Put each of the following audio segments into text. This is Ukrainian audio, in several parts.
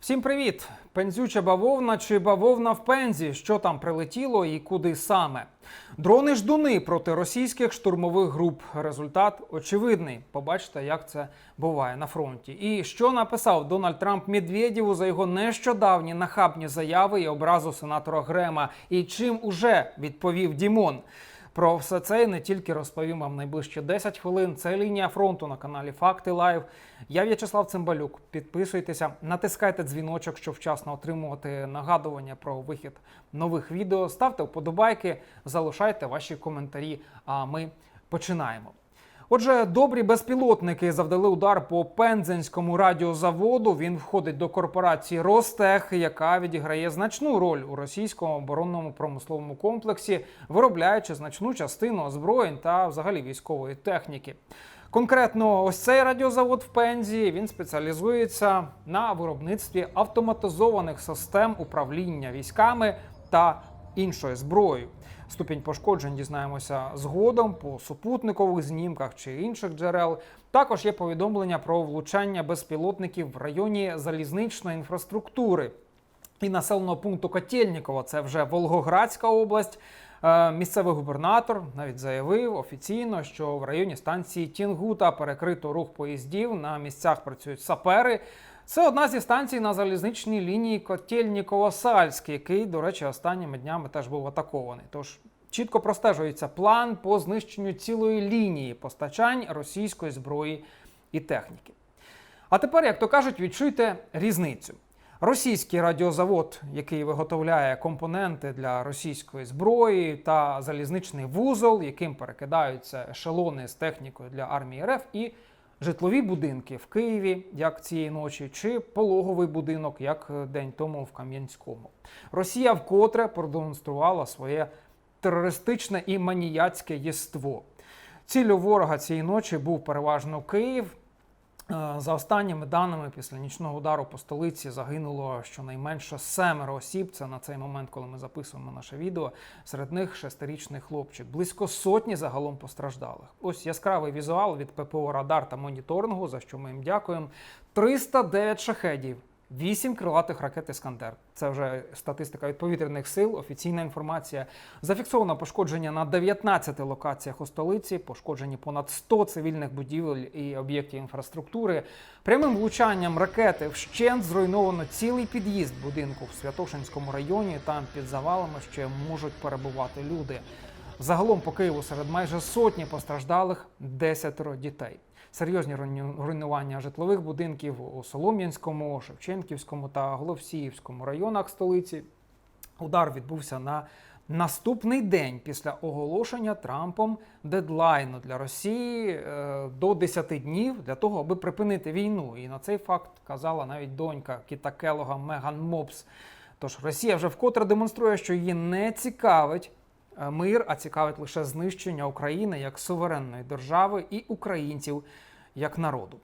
Всім привіт! Пензюча бавовна чи бавовна в пензі? Що там прилетіло і куди саме? Дрони ждуни проти російських штурмових груп. Результат очевидний. Побачите, як це буває на фронті. І що написав Дональд Трамп Медведєву за його нещодавні нахабні заяви і образу сенатора Грема, і чим уже відповів Дімон. Про все це і не тільки розповім вам найближче 10 хвилин. Це лінія фронту на каналі Факти Лайв. Я В'ячеслав Цимбалюк. Підписуйтеся, натискайте дзвіночок, щоб вчасно отримувати нагадування про вихід нових відео. Ставте вподобайки, залишайте ваші коментарі. А ми починаємо. Отже, добрі безпілотники завдали удар по Пензенському радіозаводу. Він входить до корпорації Ростех, яка відіграє значну роль у російському оборонному промисловому комплексі, виробляючи значну частину озброєнь та взагалі військової техніки. Конкретно, ось цей радіозавод в Пензі він спеціалізується на виробництві автоматизованих систем управління військами та іншою зброєю. Ступінь пошкоджень дізнаємося згодом по супутникових знімках чи інших джерел. Також є повідомлення про влучання безпілотників в районі залізничної інфраструктури і населеного пункту Котельніково. Це вже Волгоградська область. Е, Місцевий губернатор навіть заявив офіційно, що в районі станції Тінгута перекрито рух поїздів. На місцях працюють сапери. Це одна зі станцій на залізничній лінії Котельніково-Сальськ, який, до речі, останніми днями теж був атакований. Тож чітко простежується план по знищенню цілої лінії постачань російської зброї і техніки. А тепер, як то кажуть, відчуйте різницю. Російський радіозавод, який виготовляє компоненти для російської зброї, та залізничний вузол, яким перекидаються ешелони з технікою для армії РФ, і житлові будинки в Києві, як цієї ночі, чи пологовий будинок, як день тому в Кам'янському. Росія вкотре продемонструвала своє терористичне і маніяцьке єство. Ціллю ворога цієї ночі був переважно Київ. Е, За останніми даними, після нічного удару по столиці загинуло щонайменше семеро осіб. Це на цей момент, коли ми записуємо наше відео. Серед них шестирічний хлопчик. Близько сотні загалом постраждалих. Ось яскравий візуал від ППО Радар та моніторингу, за що ми їм дякуємо. 309 шахедів. Вісім крилатих ракет Іскандер. Це вже статистика від повітряних сил, офіційна інформація. Зафіксовано пошкодження на 19 локаціях у столиці, пошкоджені понад 100 цивільних будівель і об'єктів інфраструктури. Прямим влучанням ракети вщент зруйновано цілий під'їзд будинку в Святошинському районі. Там під завалами ще можуть перебувати люди. Загалом по Києву серед майже сотні постраждалих десятеро дітей. Серйозні руйнування житлових будинків у Солом'янському, Шевченківському та Головсіївському районах столиці. Удар відбувся на наступний день після оголошення Трампом дедлайну для Росії е, до 10 днів для того, аби припинити війну. І на цей факт казала навіть донька Кіта Келога Меган Мопс. Тож Росія вже вкотре демонструє, що її не цікавить мир, а цікавить лише знищення України як суверенної держави і українців як народу.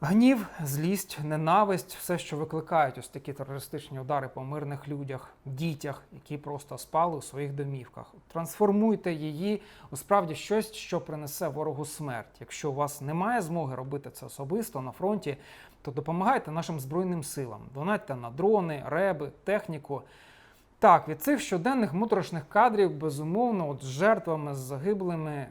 Гнів, злість, ненависть, все, що викликають ось такі терористичні удари по мирних людях, дітях, які просто спали у своїх домівках. Трансформуйте її у справді щось, що принесе ворогу смерть. Якщо у вас немає змоги робити це особисто на фронті, то допомагайте нашим збройним силам, донатьте на дрони, реби, техніку. Так, від цих щоденних моторошних кадрів, безумовно, от з жертвами, з загиблими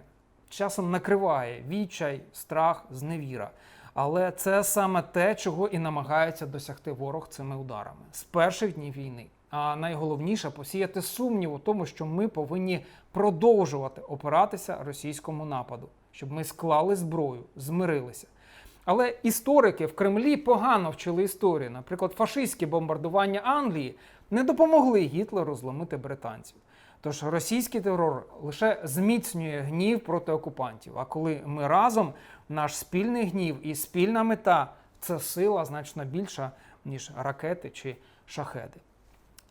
часом накриває відчай, страх, зневіра. Але це саме те, чого і намагається досягти ворог цими ударами з перших днів війни. А найголовніше посіяти сумнів у тому, що ми повинні продовжувати опиратися російському нападу, щоб ми склали зброю, змирилися. Але історики в Кремлі погано вчили історію. Наприклад, фашистські бомбардування Англії не допомогли Гітлеру зломити британців. Тож російський терор лише зміцнює гнів проти окупантів. А коли ми разом, наш спільний гнів і спільна мета це сила значно більша, ніж ракети чи шахеди.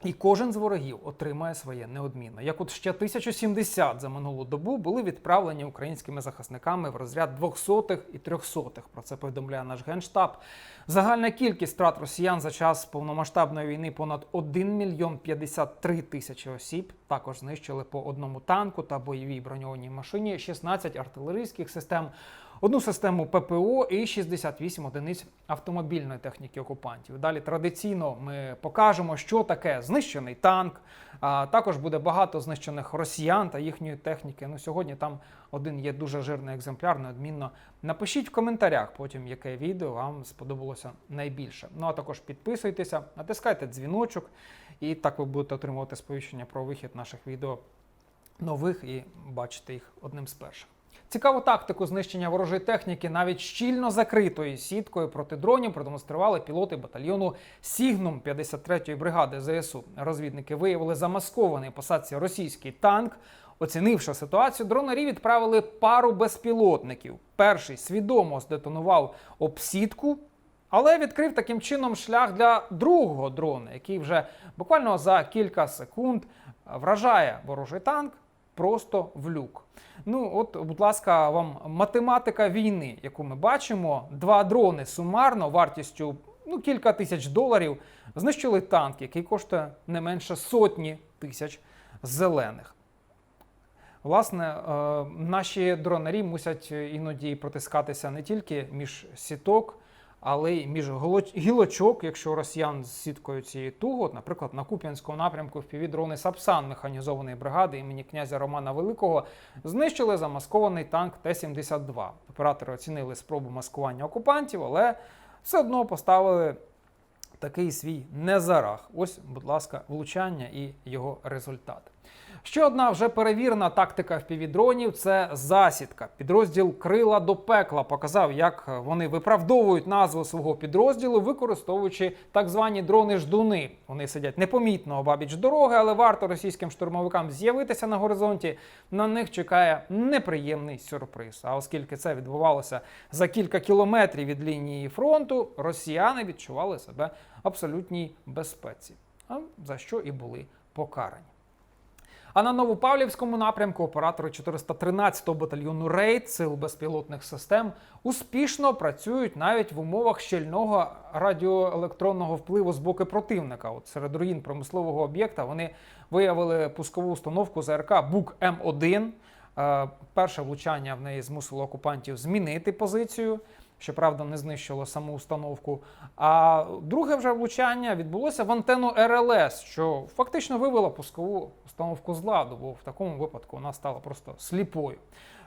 І кожен з ворогів отримає своє неодмінно. Як от ще 1070 за минулу добу були відправлені українськими захисниками в розряд 200-х і 300-х. Про це повідомляє наш генштаб. Загальна кількість втрат росіян за час повномасштабної війни понад 1 мільйон 53 тисячі осіб. Також знищили по одному танку та бойовій броньованій машині, 16 артилерійських систем. Одну систему ППО і 68 одиниць автомобільної техніки окупантів. Далі традиційно ми покажемо, що таке знищений танк. А також буде багато знищених росіян та їхньої техніки. Ну сьогодні там один є дуже жирний екземпляр. Неодмінно напишіть в коментарях, потім яке відео вам сподобалося найбільше. Ну а також підписуйтеся, натискайте дзвіночок, і так ви будете отримувати сповіщення про вихід наших відео нових і бачите їх одним з перших. Цікаву тактику знищення ворожої техніки навіть щільно закритою сіткою проти дронів продемонстрували пілоти батальйону Сігнум 53-ї бригади ЗСУ. Розвідники виявили замаскований посадці російський танк. Оцінивши ситуацію, дронарі відправили пару безпілотників. Перший свідомо здетонував об сітку, але відкрив таким чином шлях для другого дрона, який вже буквально за кілька секунд вражає ворожий танк просто в люк. Ну, от, будь ласка, вам математика війни, яку ми бачимо. Два дрони сумарно вартістю ну, кілька тисяч доларів знищили танк, який коштує не менше сотні тисяч зелених. Власне, е, наші дронарі мусять іноді протискатися не тільки між сіток, але й між гілочок, якщо росіян з сіткою цієї туго, наприклад, на Куп'янському напрямку впівдрони Сапсан механізованої бригади імені князя Романа Великого знищили замаскований танк Т-72. Оператори оцінили спробу маскування окупантів, але все одно поставили такий свій незарах. Ось, будь ласка, влучання і його результат. Ще одна вже перевірена тактика впівдронів – це засідка. Підрозділ Крила до пекла показав, як вони виправдовують назву свого підрозділу, використовуючи так звані дрони-ждуни. Вони сидять непомітно обабіч дороги, але варто російським штурмовикам з'явитися на горизонті. На них чекає неприємний сюрприз. А оскільки це відбувалося за кілька кілометрів від лінії фронту, росіяни відчували себе абсолютній безпеці, а за що і були покарані. А на Новопавлівському напрямку оператори 413-го батальйону Рейд сил безпілотних систем успішно працюють навіть в умовах щільного радіоелектронного впливу з боку противника. От серед руїн промислового об'єкта вони виявили пускову установку ЗРК Бук М1. Е, Перше влучання в неї змусило окупантів змінити позицію. Щоправда, не знищило саму установку. А друге вже влучання відбулося в антенну РЛС, що фактично вивело пускову установку з ладу, бо в такому випадку вона стала просто сліпою.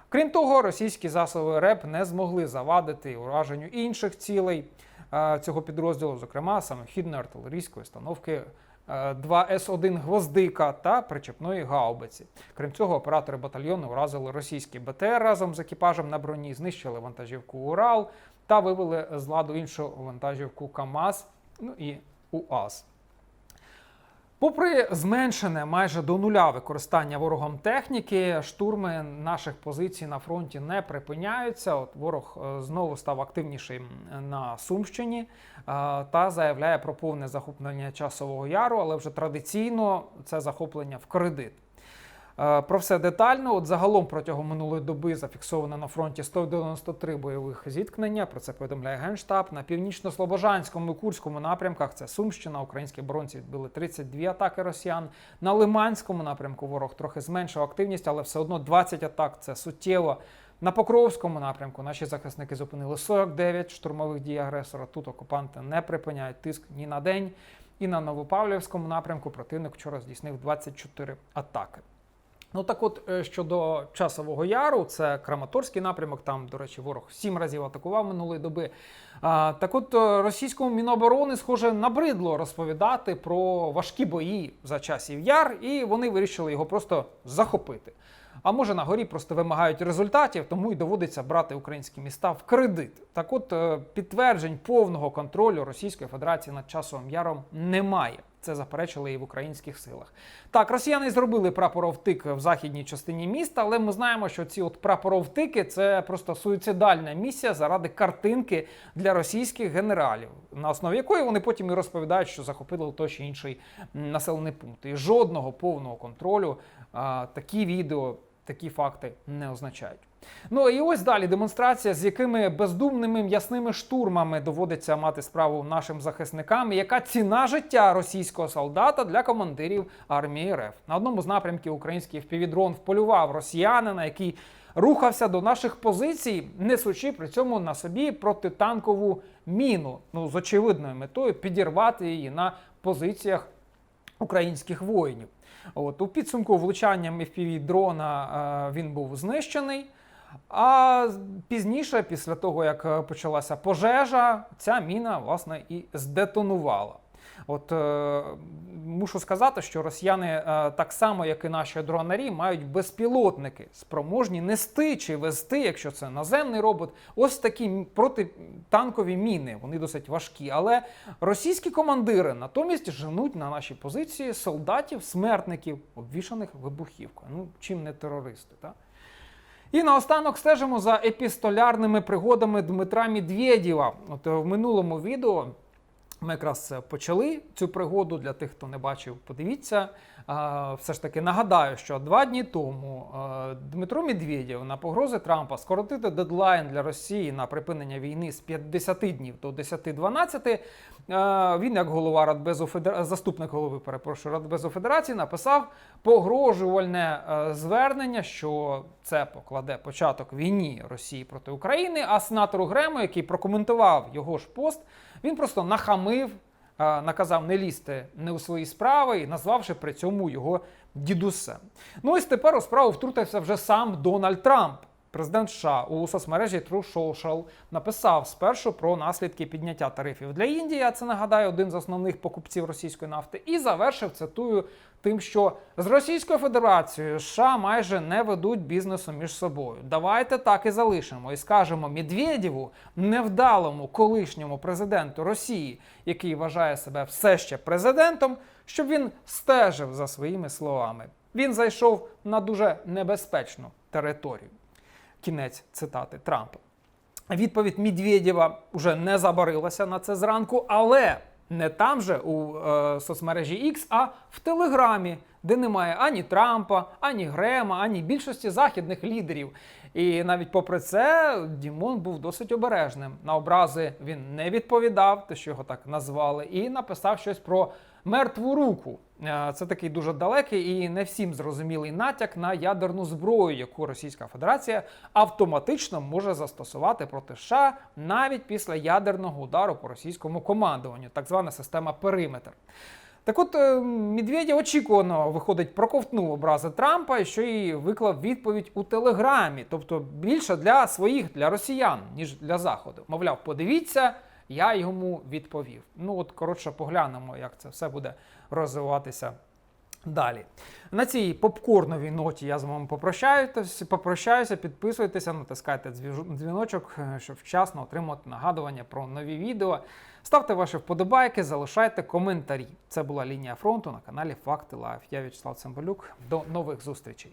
Крім того, російські засоби РЕП не змогли завадити ураженню інших цілей е, цього підрозділу, зокрема самохідної артилерійської установки 2С1 гвоздика та причепної гаубиці. Крім цього, оператори батальйону вразили російський БТР разом з екіпажем на броні, знищили вантажівку Урал та вивели з ладу іншу вантажівку КАМАЗ ну і УАЗ. Попри зменшене майже до нуля використання ворогом техніки, штурми наших позицій на фронті не припиняються. От ворог е, знову став активнішим на Сумщині е, та заявляє про повне захоплення часового яру, але вже традиційно це захоплення в кредит. Е, Про все детально. От загалом протягом минулої доби зафіксовано на фронті 193 бойових зіткнення. Про це повідомляє Генштаб. На північно-слобожанському і Курському напрямках це Сумщина. Українські оборонці відбили 32 атаки росіян. На Лиманському напрямку ворог трохи зменшив активність, але все одно 20 атак це суттєво. На Покровському напрямку наші захисники зупинили 49 штурмових дій агресора. Тут окупанти не припиняють тиск ні на день. І на Новопавлівському напрямку противник вчора здійснив 24 атаки. Ну так от е, щодо часового яру, це Краматорський напрямок. Там, до речі, ворог сім разів атакував минулої доби. А, так от е, російському міноборони, схоже, набридло розповідати про важкі бої за часів яр, і вони вирішили його просто захопити. А може на горі просто вимагають результатів, тому й доводиться брати українські міста в кредит. Так от е, підтверджень повного контролю Російської Федерації над часовим яром немає. Це заперечили і в українських силах. Так, росіяни зробили прапоровтик в західній частині міста, але ми знаємо, що ці от прапоровтики це просто суїцидальна місія заради картинки для російських генералів, на основі якої вони потім і розповідають, що захопили той чи інший населений пункт. І жодного повного контролю а, такі відео такі факти не означають. Ну і ось далі демонстрація, з якими бездумними м'ясними штурмами доводиться мати справу нашим захисникам, яка ціна життя російського солдата для командирів армії РФ. На одному з напрямків український впівдрон вполював росіянина, який рухався до наших позицій, несучи при цьому на собі протитанкову міну. Ну з очевидною метою підірвати її на позиціях українських воїнів. От у підсумку влучанням fpv дрона е, він був знищений. А пізніше, після того як е, почалася пожежа, ця міна власне і здетонувала. От е, мушу сказати, що росіяни, е, так само як і наші дронарі, мають безпілотники, спроможні нести чи вести, якщо це наземний робот, ось такі протитанкові міни. Вони досить важкі. Але російські командири натомість женуть на наші позиції солдатів, смертників, обвішаних вибухівкою. Ну чим не терористи, так? І наостанок стежимо за епістолярними пригодами Дмитра Медведєва. От е, в минулому відео ми якраз почали цю пригоду для тих, хто не бачив, подивіться. Все ж таки нагадаю, що два дні тому Дмитро Медведєв на погрози Трампа скоротити дедлайн для Росії на припинення війни з 50 днів до 10-12. е, Він, як голова Радбезу Федер... заступник голови, перепрошую, Радбезу Федерації, написав погрожувальне е, звернення, що це покладе початок війні Росії проти України. А сенатору Грему, який прокоментував його ж пост, він просто нахамив, е, наказав не лізти не у свої справи і назвавши при цьому його дідусем. Ну ось тепер у справу втрутився вже сам Дональд Трамп. Президент США у соцмережі True Social написав спершу про наслідки підняття тарифів для Індії. Це нагадаю один з основних покупців російської нафти, і завершив цитую тим, що з Російською Федерацією США майже не ведуть бізнесу між собою. Давайте так і залишимо і скажемо Медведєву, невдалому колишньому президенту Росії, який вважає себе все ще президентом, щоб він стежив за своїми словами. Він зайшов на дуже небезпечну територію. Кінець цитати Трампа. Відповідь Медведєва вже не забарилася на це зранку, але не там же у е, соцмережі X, а в Телеграмі, де немає ані Трампа, ані Грема, ані більшості західних лідерів. І навіть попри це, Дімон був досить обережним. На образи він не відповідав, те, що його так назвали, і написав щось про мертву руку. Е, Це такий дуже далекий і не всім зрозумілий натяк на ядерну зброю, яку Російська Федерація автоматично може застосувати проти США навіть після ядерного удару по російському командуванню, так звана система периметр. Так от е, Медведєв очікувано виходить, проковтнув образи Трампа, що й виклав відповідь у Телеграмі, тобто більше для своїх, для росіян, ніж для заходу. Мовляв, подивіться, я йому відповів. Ну от коротше, поглянемо, як це все буде розвиватися далі. На цій попкорновій ноті я з вами попрощаюся, попрощаюся, підписуйтеся, натискайте дзвіночок, е, щоб вчасно отримати нагадування про нові відео. Ставте ваші вподобайки, залишайте коментарі. Це була лінія фронту на каналі Факти Лайф. Я В'ячеслав Цимбалюк. До нових зустрічей.